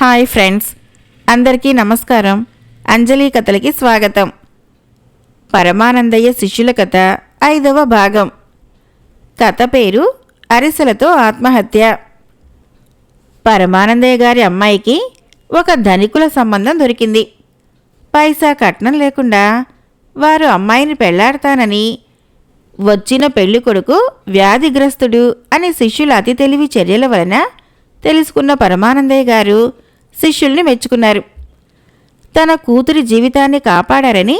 Hi friends అందరికీ నమస్కారం. అంజలి కథలకి స్వాగతం. పరమానందయ్య శిష్యుల కథ ఐదవ భాగం. కథ పేరు అరిసెలతో ఆత్మహత్య. పరమానందయ్య గారి అమ్మాయికి ఒక ధనికుల సంబంధం దొరికింది. పైసా కట్నం లేకుండా వారు అమ్మాయిని పెళ్ళాడతానని వచ్చిన పెళ్ళి కొడుకు వ్యాధిగ్రస్తుడు అనే శిష్యుల అతి తెలివి చర్యల వలన తెలుసుకున్న పరమానందయ్య గారు శిష్యుల్ని మెచ్చుకున్నారు. తన కూతురి జీవితాన్ని కాపాడారని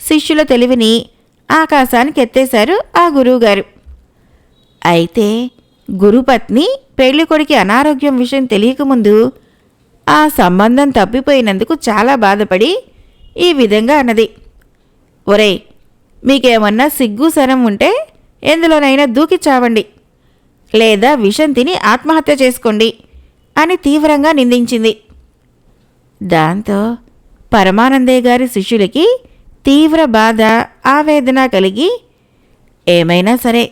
శిష్యుల తెలివిని ఆకాశానికి ఎత్తేశారు ఆ గురువుగారు. అయితే గురుపత్ని పెళ్ళికొడికి అనారోగ్యం విషయం తెలియకముందు ఆ సంబంధం తప్పిపోయినందుకు చాలా బాధపడి ఈ విధంగా అన్నది. ఒరేయ్ మీకేమన్నా సిగ్గు సరం ఉంటే ఎందులోనైనా దూకి చావండి. లేదా విషం తిని ఆత్మహత్య చేసుకోండి అని తీవ్రంగా నిందించింది. దాంతో పరమానందయ్య గారి శిష్యులకి తీవ్ర బాధ ఆవేదన కలిగి ఏమైనా సరే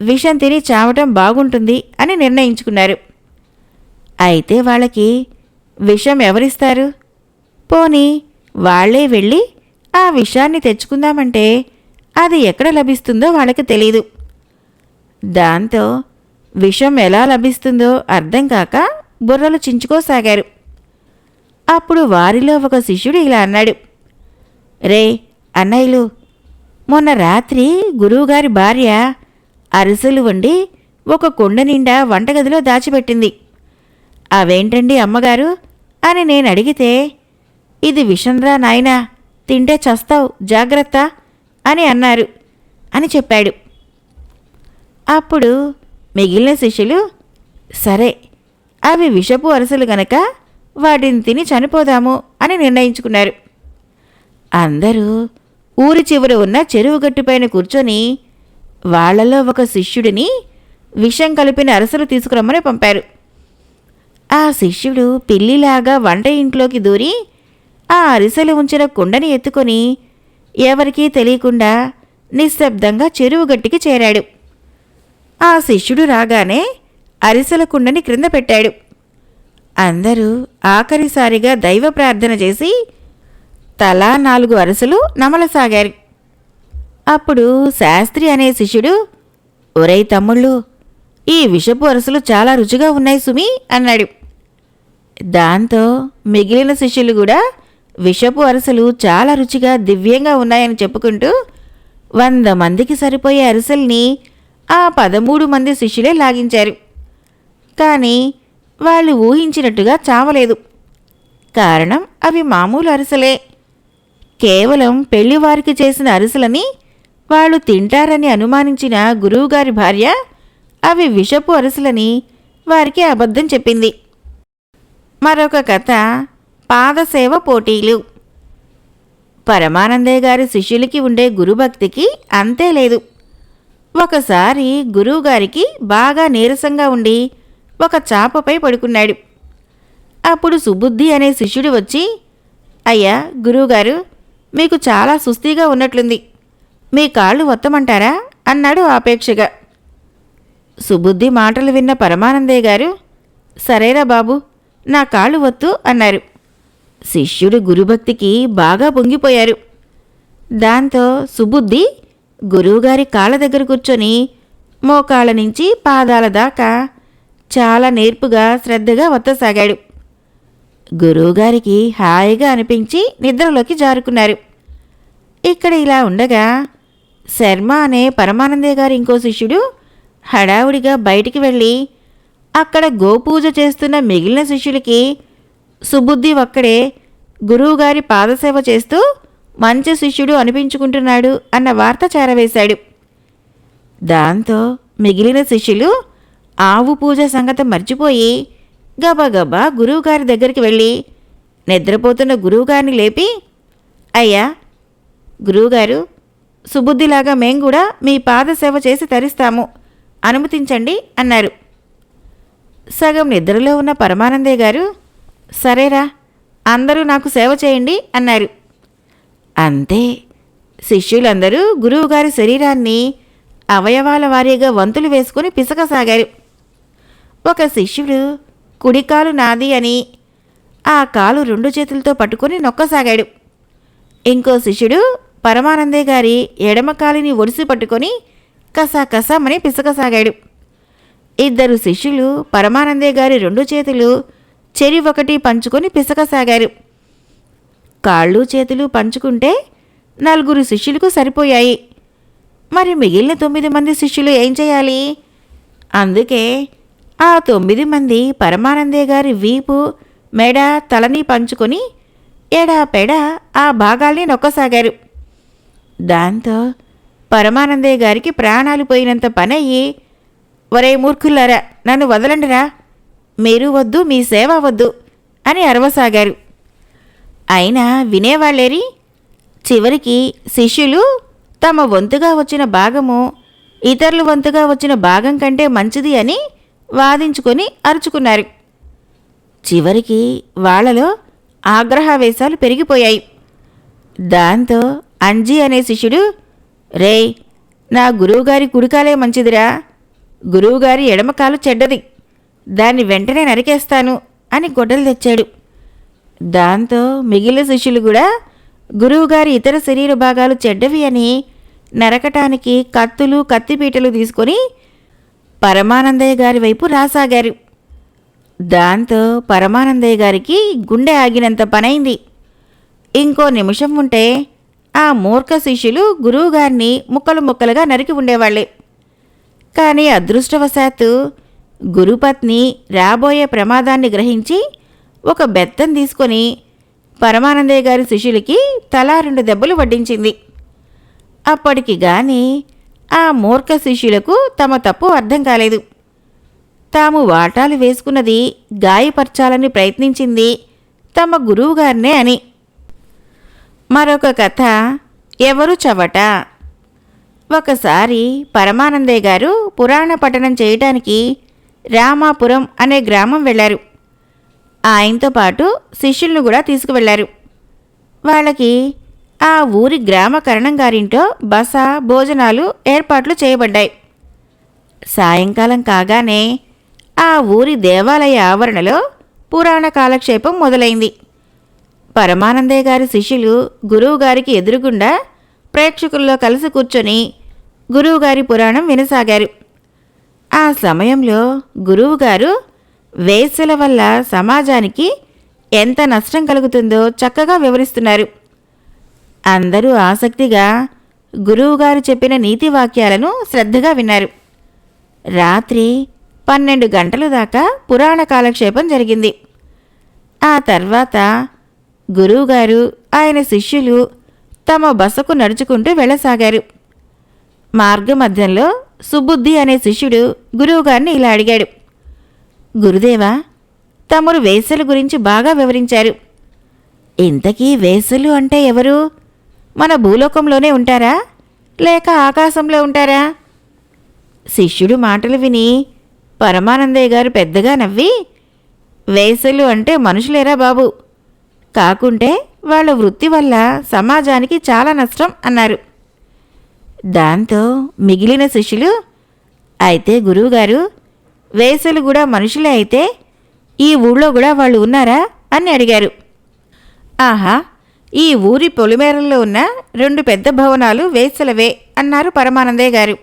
విషం తిని చావటం బాగుంటుంది అని నిర్ణయించుకున్నారు. అయితే వాళ్ళకి విషం ఎవరిస్తారు? పోనీ వాళ్ళే వెళ్ళి ఆ విషాన్ని తెచ్చుకుందామంటే అది ఎక్కడ లభిస్తుందో వాళ్ళకి తెలీదు. దాంతో విషం ఎలా లభిస్తుందో అర్థం కాక బుర్రలు చించుకోసాగారు. అప్పుడు వారిలో ఒక శిష్యుడు ఇలా అన్నాడు రే అన్నయ్యలు మొన్న రాత్రి గురువుగారి భార్య అరిసెలు వండి ఒక కుండ నిండా వంటగదిలో దాచిపెట్టింది. అవేంటండి అమ్మగారు? అని నేను అడిగితే ఇది విషంరా నాయనా తింటే చస్తావు జాగ్రత్త అని అన్నారు అని చెప్పాడు. అప్పుడు మిగిలిన శిష్యులు సరే అవి విషపు అరసలు గనక వాటిని తిని చనిపోదాము అని నిర్ణయించుకున్నారు. అందరూ ఊరి చివర ఉన్న చెరువు గట్టుపైన కూర్చొని వాళ్ళలో ఒక శిష్యుడిని విషం కలిపిన అరసలు తీసుకురమ్మని పంపారు. ఆ శిష్యుడు పిల్లిలాగా వంట ఇంట్లోకి దూరి ఆ అరిసెలు ఉంచిన కుండని ఎత్తుకొని ఎవరికీ తెలియకుండా నిశ్శబ్దంగా చెరువు గట్టికి చేరాడు. ఆ శిష్యుడు రాగానే అరిసెల కుండని క్రింద పెట్టాడు. అందరూ ఆఖరిసారిగా దైవ ప్రార్థన చేసి తలా నాలుగు అరసలు నమలసాగారు. అప్పుడు శాస్త్రి అనే శిష్యుడు ఒరై తమ్ముళ్ళు ఈ విషపు అరసలు చాలా రుచిగా ఉన్నాయి సుమి అన్నాడు. దాంతో మిగిలిన శిష్యులు కూడా విషపు అరసలు చాలా రుచిగా దివ్యంగా ఉన్నాయని చెప్పుకుంటూ వంద మందికి సరిపోయే అరిసెల్ని ఆ పదమూడు మంది శిష్యులే లాగించారు. కానీ వాళ్ళు ఊహించినట్టుగా చావలేదు. కారణం అవి మామూలు అరిసెలే. కేవలం పెళ్ళివారికి చేసిన అరిసెలని వాళ్ళు తింటారని అనుమానించిన గురువుగారి భార్య అవి విషపు అరిసెలని వారికి అబద్ధం చెప్పింది. మరొక కథ పాదసేవ పోటీలు. పరమానందయ్య గారి శిష్యులకి ఉండే గురుభక్తికి అంతే లేదు. ఒకసారి గురువుగారికి బాగా నీరసంగా ఉండి ఒక చాపపై పడుకున్నాడు. అప్పుడు సుబుద్ధి అనే శిష్యుడు వచ్చి అయ్యా గురువుగారు మీకు చాలా సుస్థిగా ఉన్నట్లుంది. మీ కాళ్ళు వత్తమంటారా అన్నాడు ఆపేక్షగా. సుబుద్ధి మాటలు విన్న పరమానందయ్య గారు సరేరా బాబు నా కాళ్ళు వత్తు అన్నారు. శిష్యుడు గురుభక్తికి బాగా పొంగిపోయారు. దాంతో సుబుద్ధి గురువుగారి కాళ్ళ దగ్గర కూర్చొని మోకాళ్ళ నుంచి పాదాల దాకా చాలా నేర్పుగా శ్రద్ధగా వత్తసాగాడు గురువుగారికి హాయిగా అనిపించి నిద్రలోకి జారుకున్నారు. ఇక్కడ ఇలా ఉండగా శర్మ అనే పరమానందే గారి ఇంకో శిష్యుడు హడావుడిగా బయటికి వెళ్ళి అక్కడ గోపూజ చేస్తున్న మిగిలిన శిష్యులకి సుబుద్ధి ఒక్కడే గురువుగారి పాదసేవ చేస్తూ మంచి శిష్యుడు అనిపించుకుంటున్నాడు అన్న వార్త చేరవేశాడు. దాంతో మిగిలిన శిష్యులు ఆవు పూజ సంగతి మర్చిపోయి గబగబా గురువుగారి దగ్గరికి వెళ్ళి నిద్రపోతున్న గురువుగారిని లేపి అయ్యా గురువుగారు సుబుద్ధిలాగా మేం కూడా మీ పాదసేవ చేసి తరిస్తాము. అనుమతించండి అన్నారు. సగం నిద్రలో ఉన్న పరమానందయ్య గారు సరేరా అందరూ నాకు సేవ చేయండి అన్నారు. అంతే శిష్యులందరూ గురువుగారి శరీరాన్ని అవయవాల వారీగా వంతులు వేసుకుని పిసకసాగారు. ఒక శిష్యుడు కుడికాలు నాది అని ఆ కాలు రెండు చేతులతో పట్టుకొని నొక్కసాగాడు. ఇంకో శిష్యుడు పరమానందే గారి ఎడమ కాలిని ఒడిసి పట్టుకొని కసాకసామని పిసకసాగాడు. ఇద్దరు శిష్యులు పరమానందే గారి రెండు చేతులు చెరి ఒకటి పంచుకొని పిసకసాగారు. కాళ్ళు చేతులు పంచుకుంటే నలుగురు శిష్యులకు సరిపోయాయి. మరి మిగిలిన తొమ్మిది మంది శిష్యులు ఏం చేయాలి? అందుకే ఆ తొమ్మిది మంది పరమానందే గారి వీపు మెడ తలని పంచుకొని ఎడా పెడ ఆ భాగాల్ని నొక్కసాగారు. దాంతో పరమానందే గారికి ప్రాణాలు పోయినంత పనయ్యి ఒరే మూర్ఖుల్లారా నన్ను వదలండిరా. మీరు వద్దు మీ సేవ వద్దు అని అరవసాగారు. అయినా వినేవాళ్ళేరి చివరికి శిష్యులు తమ వంతుగా వచ్చిన భాగము ఇతరుల వంతుగా వచ్చిన భాగం కంటే మంచిది అని వాదించుకొని అరుచుకున్నారు. చివరికి వాళ్ళలో ఆగ్రహావేశాలు పెరిగిపోయాయి. దాంతో అంజీ అనే శిష్యుడు రేయ్ నా గురువుగారి కుడికాలే మంచిదిరా. గురువుగారి ఎడమకాలు చెడ్డది. దాన్ని వెంటనే నరికేస్తాను అని గొడ్డలు తెచ్చాడు. దాంతో మిగిలిన శిష్యులు కూడా గురువుగారి ఇతర శరీర భాగాలు చెడ్డవి అని నరకటానికి కత్తులు కత్తిపీటలు తీసుకొని పరమానందయ్య గారి వైపు రాసాగారు. దాంతో పరమానందయ్య గారికి గుండె ఆగినంత పనైంది. ఇంకో నిమిషం ఉంటే ఆ మూర్ఖ శిష్యులు గురువుగారిని ముక్కలు ముక్కలుగా నరికి ఉండేవాళ్ళే. కానీ అదృష్టవశాత్తు గురుపత్ని రాబోయే ప్రమాదాన్ని గ్రహించి ఒక బెత్తం తీసుకొని పరమానందయ్య గారి శిష్యులకి తలా రెండు దెబ్బలు వడ్డించింది. అప్పటికి గాని ఆ మూర్ఖ శిష్యులకు తమ తప్పు అర్థం కాలేదు. తాము వాటాలు వేసుకున్నది గాయపరచాలని ప్రయత్నించింది తమ గురువుగారినే అని. మరొక కథ ఎవరు చవట? ఒకసారి పరమానందయ్య గారు పురాణ పఠనం చేయటానికి రామాపురం అనే గ్రామం వెళ్ళారు. ఆయనతో పాటు శిష్యులను కూడా తీసుకువెళ్ళారు. వాళ్ళకి ఆ ఊరి గ్రామ కరణం గారింటో బస భోజనాలు ఏర్పాట్లు చేయబడ్డాయి. సాయంకాలం కాగానే ఆ ఊరి దేవాలయ ఆవరణలో పురాణ కాలక్షేపం మొదలైంది. పరమానందయ్య గారి శిష్యులు గురువుగారికి ఎదురుగుండా ప్రేక్షకుల్లో కలిసి కూర్చొని గురువుగారి పురాణం వినసాగారు. ఆ సమయంలో గురువుగారు వేసుల వల్ల సమాజానికి ఎంత నష్టం కలుగుతుందో చక్కగా వివరిస్తున్నారు. అందరూ ఆసక్తిగా గురువుగారు చెప్పిన నీతి వాక్యాలను శ్రద్ధగా విన్నారు. రాత్రి పన్నెండు గంటల దాకా పురాణ కాలక్షేపం జరిగింది. ఆ తర్వాత గురువుగారు ఆయన శిష్యులు తమ బసకు నడుచుకుంటూ వెళ్ళసాగారు. మార్గమధ్యంలో సుబుద్ధి అనే శిష్యుడు గురువుగారిని ఇలా అడిగాడు. గురుదేవా తమరు వేసల గురించి బాగా వివరించారు. ఇంతకీ వేసలు అంటే ఎవరు? మన భూలోకంలోనే ఉంటారా? లేక ఆకాశంలో ఉంటారా? శిష్యుడు మాటలు విని పరమానందయ్య గారు పెద్దగా నవ్వి వేసలు అంటే మనుషులేరా బాబు? కాకుంటే వాళ్ళ వృత్తి వల్ల సమాజానికి చాలా నష్టం అన్నారు. దాంతో మిగిలిన శిష్యులు అయితే గురువుగారు వేసలు కూడా మనుషులే అయితే ఈ ఊళ్ళో కూడా వాళ్ళు ఉన్నారా? అని అడిగారు. ఆహా ఈ ఊరి పొలిమేరల్లో ఉన్న రెండు పెద్ద భవనాలు వేసలవే అన్నారు పరమానందయ్య గారు.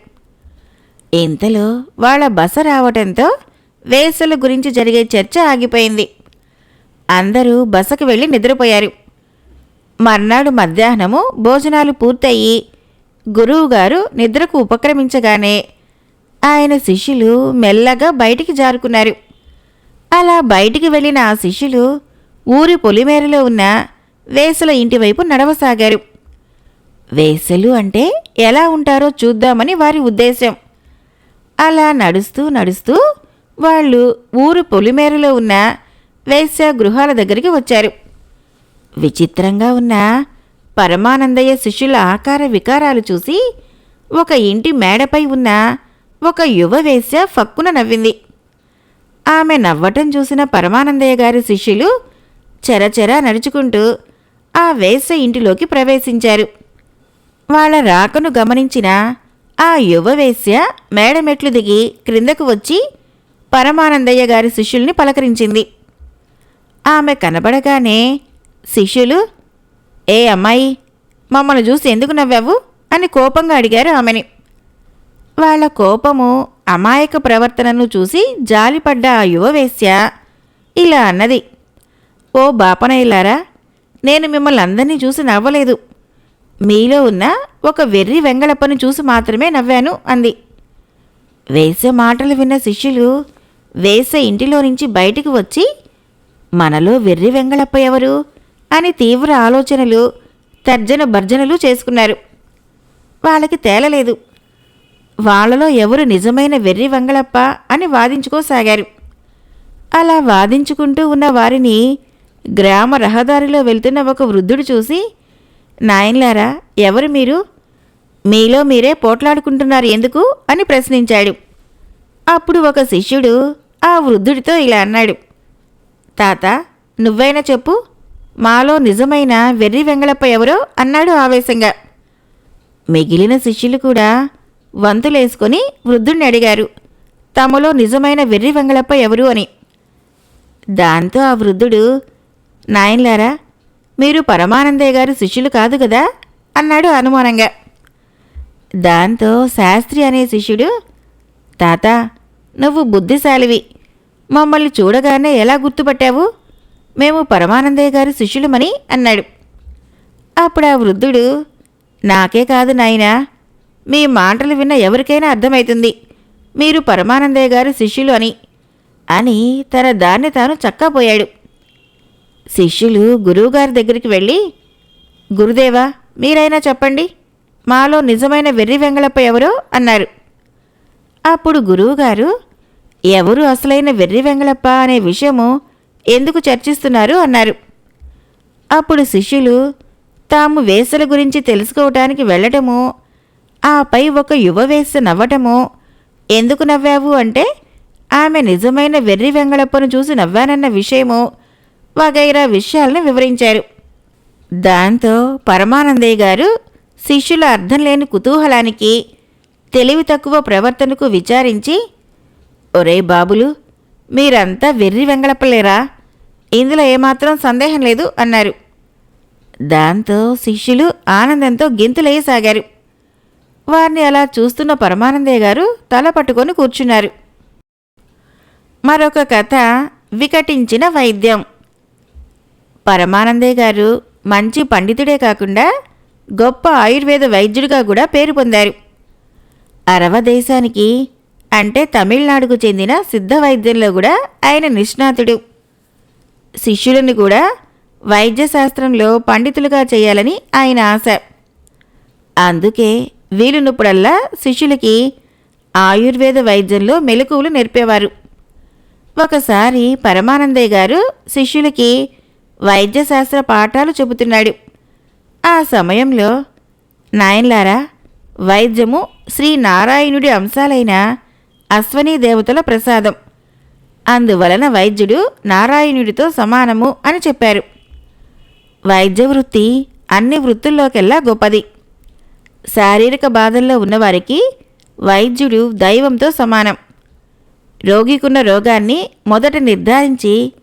ఇంతలో వాళ్ళ బస రావటంతో వేసల గురించి జరిగే చర్చ ఆగిపోయింది. అందరూ బసకు వెళ్ళి నిద్రపోయారు. మర్నాడు మధ్యాహ్నము భోజనాలు పూర్తయి గురువుగారు నిద్రకు ఉపక్రమించగానే ఆయన శిష్యులు మెల్లగా బయటికి జారుకున్నారు. అలా బయటికి వెళ్ళిన ఆ శిష్యులు ఊరి పొలిమేరలో ఉన్న వేసల ఇంటివైపు నడవసాగారు. వేసలు అంటే ఎలా ఉంటారో చూద్దామని వారి ఉద్దేశం అలా నడుస్తూ నడుస్తూ వాళ్ళు ఊరు పొలిమేరలో ఉన్న వేశ్య గృహాల దగ్గరికి వచ్చారు. విచిత్రంగా ఉన్న పరమానందయ్య శిష్యుల ఆకార వికారాలు చూసి ఒక ఇంటి మేడపై ఉన్న ఒక యువ వేశ్య ఫక్కున నవ్వింది. ఆమె నవ్వటం చూసిన పరమానందయ్య గారి శిష్యులు చెరచెరా నడుచుకుంటూ ఆ వేశ్య ఇంటిలోకి ప్రవేశించారు. వాళ్ళ రాకను గమనించిన ఆ యువ వేశ్య మేడమెట్లు దిగి క్రిందకు వచ్చి పరమానందయ్య గారి శిష్యుల్ని పలకరించింది. ఆమె కనబడగానే శిష్యులు ఏ అమ్మాయి మమ్మల్ని చూసి ఎందుకు నవ్వావు? అని కోపంగా అడిగారు ఆమెని. వాళ్ళ కోపము అమాయక ప్రవర్తనను చూసి జాలిపడ్డ ఆ యువ వేశ్య ఇలా అన్నది ఓ బాపనయ్యలారా నేను మిమ్మల్ని అందరినీ చూసి నవ్వలేదు. మీలో ఉన్న ఒక వెర్రి వెంగళప్పను చూసి మాత్రమే నవ్వాను అంది. వేసే మాటలు విన్న శిష్యులు వేసే ఇంటిలో నుంచి బయటికి వచ్చి మనలో వెర్రి వెంగళప్ప ఎవరు? అని తీవ్ర ఆలోచనలు తర్జన భర్జనలు చేసుకున్నారు. వాళ్ళకి తేలలేదు. వాళ్ళలో ఎవరు నిజమైన వెర్రి వెంగళప్ప? అని వాదించుకోసాగారు. అలా వాదించుకుంటూ ఉన్న వారిని గ్రామ రహదారిలో వెళ్తున్న ఒక వృద్ధుడు చూసి నాయన్లారా ఎవరు మీరు? మీలో మీరే పోట్లాడుకుంటున్నారు ఎందుకు? అని ప్రశ్నించాడు. అప్పుడు ఒక శిష్యుడు ఆ వృద్ధుడితో ఇలా అన్నాడు తాత నువ్వైనా చెప్పు మాలో నిజమైన వెర్రి వెంగళప్ప ఎవరో? అన్నాడు ఆవేశంగా. మిగిలిన శిష్యులు కూడా వంతులేసుకొని వృద్ధుణ్ణి అడిగారు తమలో నిజమైన వెర్రి వెంగళప్ప ఎవరు? అని. దాంతో ఆ వృద్ధుడు నాయన్లారా మీరు పరమానందయ్య గారు శిష్యులు కాదు కదా? అన్నాడు అనుమానంగా. దాంతో శాస్త్రి అనే శిష్యుడు తాత నువ్వు బుద్ధిశాలివి. మమ్మల్ని చూడగానే ఎలా గుర్తుపట్టావు? మేము పరమానందయ్య గారి శిష్యులమని అన్నాడు. అప్పుడు ఆ వృద్ధుడు నాకే కాదు నాయనా మీ మాటలు విన్న ఎవరికైనా అర్థమవుతుంది మీరు పరమానందయ్య గారి శిష్యులు అని అని తన దాన్ని తాను చక్కపోయాడు. శిష్యులు గురువుగారి దగ్గరికి వెళ్ళి గురుదేవా మీరైనా చెప్పండి. మాలో నిజమైన వెర్రి వెంగళప్ప ఎవరో? అన్నారు. అప్పుడు గురువుగారు ఎవరు అసలైన వెర్రి వెంగళప్ప అనే విషయము ఎందుకు చర్చిస్తున్నారు? అన్నారు. అప్పుడు శిష్యులు తాము వేసల గురించి తెలుసుకోవటానికి వెళ్ళటము ఆపై ఒక యువ వేస నవ్వటము ఎందుకు నవ్వావు? అంటే ఆమె నిజమైన వెర్రి వెంగళప్పను చూసి నవ్వానన్న విషయము వగైరా విషయాలను వివరించారు. దాంతో పరమానందయ్య గారు శిష్యుల అర్థం లేని కుతూహలానికి తెలివి తక్కువ ప్రవర్తనకు విచారించి ఒరే బాబులు మీరంతా వెర్రి వెంగళపలేరా ఇందులో ఏమాత్రం సందేహం లేదు అన్నారు. దాంతో శిష్యులు ఆనందంతో గెంతులేయసాగారు వారిని అలా చూస్తున్న పరమానందయ్య గారు తల పట్టుకొని కూర్చున్నారు. మరొక కథ వికటించిన వైద్యం. పరమానందయ్య గారు మంచి పండితుడే కాకుండా గొప్ప ఆయుర్వేద వైద్యుడిగా కూడా పేరు పొందారు. అరవ దేశానికి అంటే తమిళనాడుకు చెందిన సిద్ధ వైద్యంలో కూడా ఆయన నిష్ణాతుడు. శిష్యులను కూడా వైద్యశాస్త్రంలో పండితులుగా చేయాలని ఆయన ఆశ. అందుకే వీలున్నప్పుడల్లా శిష్యులకి ఆయుర్వేద వైద్యంలో మెలకువలు నేర్పేవారు. ఒకసారి పరమానందయ్య గారు శిష్యులకి వైద్యశాస్త్ర పాఠాలు చెబుతున్నాడు. ఆ సమయంలో నాయన్లారా వైద్యము శ్రీ నారాయణుడి అంశాలైన అశ్వనీ దేవతల ప్రసాదం. అందువలన వైద్యుడు నారాయణుడితో సమానము అని చెప్పారు. వైద్య వృత్తి అన్ని వృత్తుల్లోకెల్లా గొప్పది. శారీరక బాధల్లో ఉన్నవారికి వైద్యుడు దైవంతో సమానం. రోగికున్న రోగాన్ని మొదట నిర్ధారించి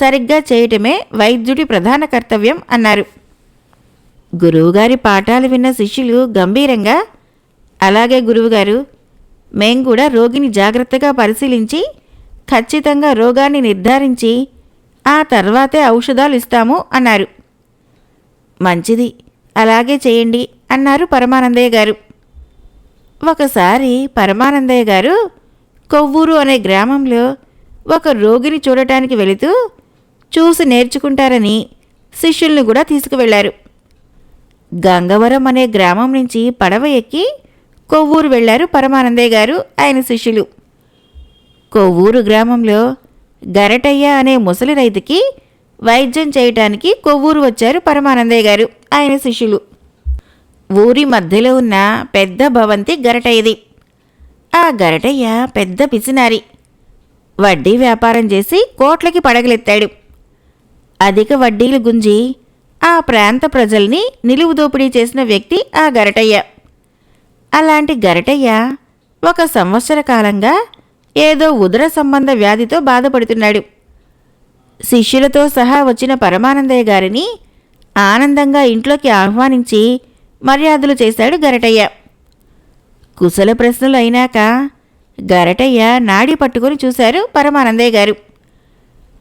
సరిగ్గా చేయటమే వైద్యుడి ప్రధాన కర్తవ్యం అన్నారు. గురువుగారి పాఠాలు విన్న శిష్యులు గంభీరంగా అలాగే గురువుగారు మేం కూడా రోగిని జాగ్రత్తగా పరిశీలించి ఖచ్చితంగా రోగాన్ని నిర్ధారించి ఆ తర్వాతే ఔషధాలు ఇస్తాము అన్నారు. మంచిది అలాగే చేయండి అన్నారు పరమానందయ్య గారు. ఒకసారి పరమానందయ్య గారు కొవ్వూరు అనే గ్రామంలో ఒక రోగిని చూడటానికి వెళుతూ చూసి నేర్చుకుంటారని శిష్యుల్ని కూడా తీసుకువెళ్ళారు. గంగవరం అనే గ్రామం నుంచి పడవ ఎక్కి కొవ్వూరు వెళ్ళారు పరమానందయ్య గారు ఆయన శిష్యులు. కొవ్వూరు గ్రామంలో గరటయ్య అనే ముసలి రైతుకి వైద్యం చేయటానికి కొవ్వూరు వచ్చారు పరమానందయ్య గారు ఆయన శిష్యులు. ఊరి మధ్యలో ఉన్న పెద్ద భవంతి గరటయ్యది. ఆ గరటయ్య పెద్ద పిసినారి. వడ్డీ వ్యాపారం చేసి కోట్లకి పడగలెత్తాడు. అధిక వడ్డీలు గుంజి ఆ ప్రాంత ప్రజల్ని నిలువు దోపిడీ చేసిన వ్యక్తి ఆ గరటయ్య. అలాంటి గరటయ్య ఒక సంవత్సర కాలంగా ఏదో ఉదర సంబంధ వ్యాధితో బాధపడుతున్నాడు. శిష్యులతో సహా వచ్చిన పరమానందయ్య గారిని ఆనందంగా ఇంట్లోకి ఆహ్వానించి మర్యాదలు చేశాడు గరటయ్య. కుశల ప్రశ్నలు అయినాక గరటయ్య నాడి పట్టుకొని చూశారు పరమానందయ్య గారు.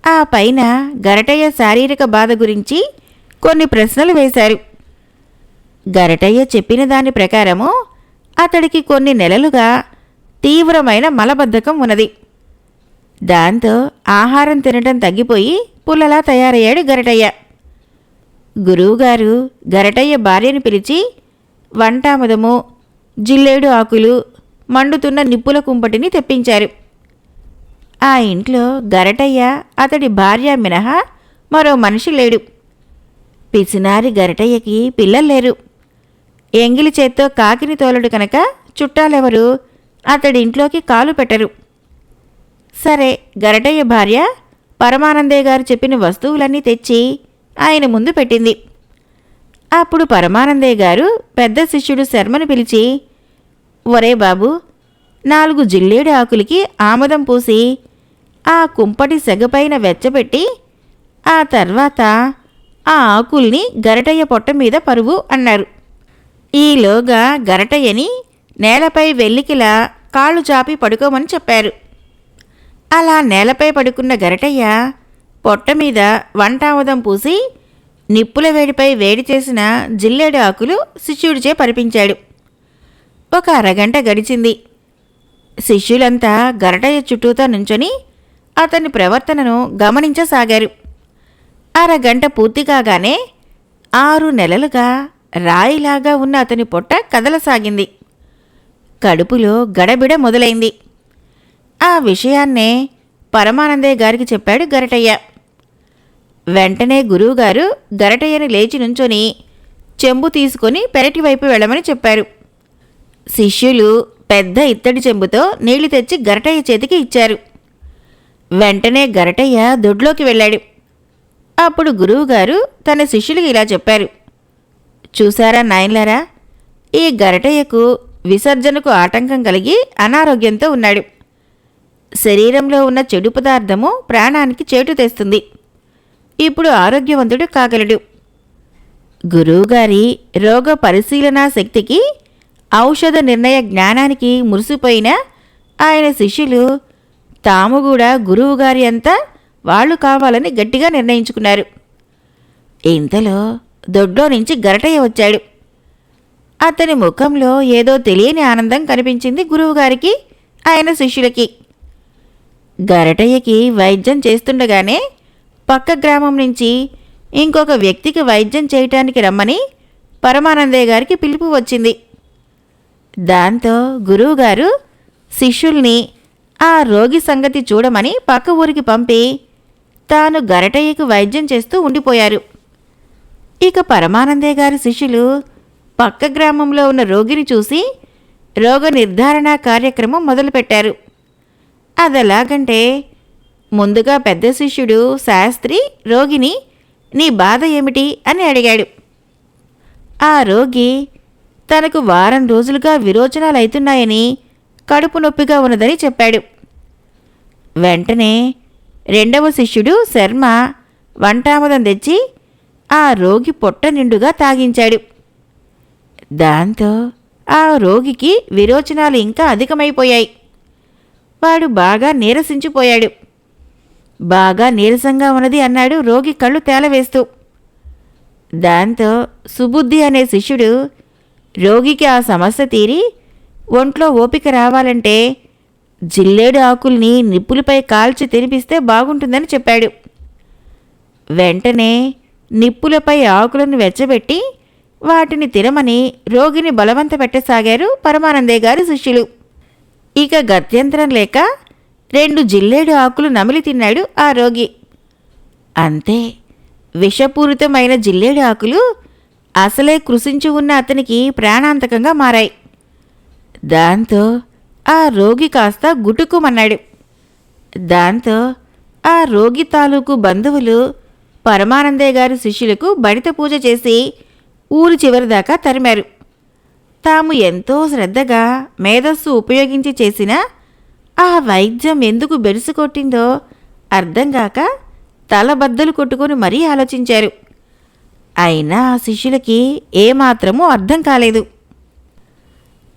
ఆ పైన గరటయ్య శారీరక బాధ గురించి కొన్ని ప్రశ్నలు వేశారు. గరటయ్య చెప్పిన దాని ప్రకారము అతడికి కొన్ని నెలలుగా తీవ్రమైన మలబద్ధకం ఉన్నది. దాంతో ఆహారం తినటం తగ్గిపోయి పుల్లలా తయారయ్యాడు గరటయ్య. గురువుగారు గరటయ్య భార్యను పిలిచి వంటామదము జిల్లేడు ఆకులు మండుతున్న నిప్పుల కుంపటిని తెప్పించారు. ఆ ఇంట్లో గరటయ్య అతడి భార్య మినహా మరో మనిషి లేడు. పిసినారి గరటయ్యకి పిల్లలు లేరు. ఎంగిలి చేత్తో కాకిని తోలడు కనుక చుట్టాలెవరు అతడి ఇంట్లోకి కాలు పెట్టరు. సరే గరటయ్య భార్య పరమానందయ్య గారు చెప్పిన వస్తువులన్నీ తెచ్చి ఆయన ముందు పెట్టింది. అప్పుడు పరమానందయ్య గారు పెద్ద శిష్యుడు శర్మను పిలిచి ఒరే బాబు నాలుగు జిల్లేడు ఆకులకి ఆముదం పూసి ఆ కుంపటి సెగపైన వెచ్చబెట్టి ఆ తర్వాత ఆ ఆకుల్ని గరటయ్య పొట్ట మీద పరువు అన్నారు. ఈలోగా గరటయ్యని నేలపై వెల్లికిలా కాళ్ళు చాపి పడుకోమని చెప్పారు. అలా నేలపై పడుకున్న గరటయ్య పొట్ట మీద వంటావదం పూసి నిప్పుల వేడిపై వేడి చేసిన జిల్లేడు ఆకులు శిష్యుడిచే పరిపించాడు. ఒక అరగంట గడిచింది. శిష్యులంతా గరటయ్య చుట్టూతా నుంచొని అతని ప్రవర్తనను గమనించసాగారు. అరగంట పూర్తి కాగానే ఆరు నెలలుగా రాయిలాగా ఉన్న అతని పొట్ట కదలసాగింది. కడుపులో గడబిడ మొదలైంది. ఆ విషయాన్నే పరమానందయ్య గారికి చెప్పాడు గరటయ్య. వెంటనే గురువుగారు గరటయ్యని లేచి నుంచొని చెంబు తీసుకొని పెరటి వైపు వెళ్ళమని చెప్పారు. శిష్యులు పెద్ద ఇత్తడి చెంబుతో నీళ్ళు తెచ్చి గరటయ్య చేతికి ఇచ్చారు. వెంటనే గరటయ్య దొడ్లోకి వెళ్ళాడు. అప్పుడు గురువుగారు తన శిష్యులకి ఇలా చెప్పారు. చూశారా నాయన్లారా? ఈ గరటయ్యకు విసర్జనకు ఆటంకం కలిగి అనారోగ్యంతో ఉన్నాడు. శరీరంలో ఉన్న చెడు పదార్థము ప్రాణానికి చేటు తెస్తుంది. ఇప్పుడు ఆరోగ్యవంతుడు కాగలడు. గురువుగారి రోగ పరిశీలనా శక్తికి ఔషధ నిర్ణయ జ్ఞానానికి మురిసిపోయిన ఆయన శిష్యులు తాము కూడా గురువుగారి అంతా వాళ్ళు కావాలని గట్టిగా నిర్ణయించుకున్నారు. ఇంతలో దొడ్లో నుంచి గరటయ్య వచ్చాడు. అతని ముఖంలో ఏదో తెలియని ఆనందం కనిపించింది గురువుగారికి ఆయన శిష్యులకి. గరటయ్యకి వైద్యం చేస్తుండగానే పక్క గ్రామం నుంచి ఇంకొక వ్యక్తికి వైద్యం చేయటానికి రమ్మని పరమానందయ్య గారికి పిలుపు వచ్చింది. దాంతో గురువుగారు శిష్యుల్ని ఆ రోగి సంగతి చూడమని పక్క ఊరికి పంపి తాను గరటయ్యకు వైద్యం చేస్తూ ఉండిపోయారు. ఇక పరమానందే గారి శిష్యులు పక్క గ్రామంలో ఉన్న రోగిని చూసి రోగ నిర్ధారణ కార్యక్రమం మొదలుపెట్టారు. అదెలాగంటే ముందుగా పెద్ద శిష్యుడు శాస్త్రి రోగిని నీ బాధ ఏమిటి? అని అడిగాడు. ఆ రోగి తనకు వారం రోజులుగా విరోచనాలు అవుతున్నాయని కడుపు నొప్పిగా ఉన్నదని చెప్పాడు. వెంటనే రెండవ శిష్యుడు శర్మ వంటామదం తెచ్చి ఆ రోగి పొట్ట నిండుగా తాగించాడు. దాంతో ఆ రోగికి విరోచనాలు ఇంకా అధికమైపోయాయి. వాడు బాగా నీరసించిపోయాడు. బాగా నీరసంగా ఉన్నది అన్నాడు రోగి కళ్ళు తేలవేస్తూ. దాంతో సుబుద్ధి అనే శిష్యుడు రోగికి ఆ సమస్య తీరి ఒంట్లో ఓపిక రావాలంటే జిల్లేడు ఆకుల్ని నిప్పులపై కాల్చి తినిపిస్తే బాగుంటుందని చెప్పాడు. వెంటనే నిప్పులపై ఆకులను వెచ్చబెట్టి వాటిని తినమని రోగిని బలవంత పెట్టసాగారు పరమానందయ్య గారి శిష్యులు. ఇక గత్యంతరం లేక రెండు జిల్లేడు ఆకులు నమిలి తిన్నాడు ఆ రోగి. అంతే విషపూరితమైన జిల్లేడు ఆకులు అసలే కృషించి ఉన్న అతనికి ప్రాణాంతకంగా మారాయి. దాంతో ఆ రోగి కాస్త గుటుకుమన్నాడు. దాంతో ఆ రోగి తాలూకు బంధువులు పరమానందయ్య గారి శిష్యులకు బడిత పూజ చేసి ఊరు చివరి దాకా తరిమారు. తాము ఎంతో శ్రద్ధగా మేధస్సు ఉపయోగించి చేసిన ఆ వైద్యం ఎందుకు బెరుసు కొట్టిందో అర్థం కాక తల బద్దలు కొట్టుకొని మరీ ఆలోచించారు. అయినా ఆ శిష్యులకి ఏమాత్రమూ అర్థం కాలేదు.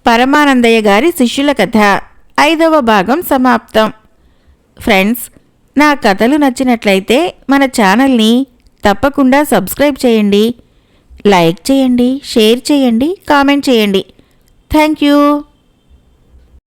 పరమానందయ్య గారి శిష్యుల కథ. ఐదవ భాగం సమాప్తం. ఫ్రెండ్స్ నా కథలు నచ్చినట్లయితే మన ఛానల్ని తప్పకుండా సబ్స్క్రైబ్ చేయండి. లైక్ చేయండి షేర్ చేయండి కామెంట్ చేయండి. Thank you.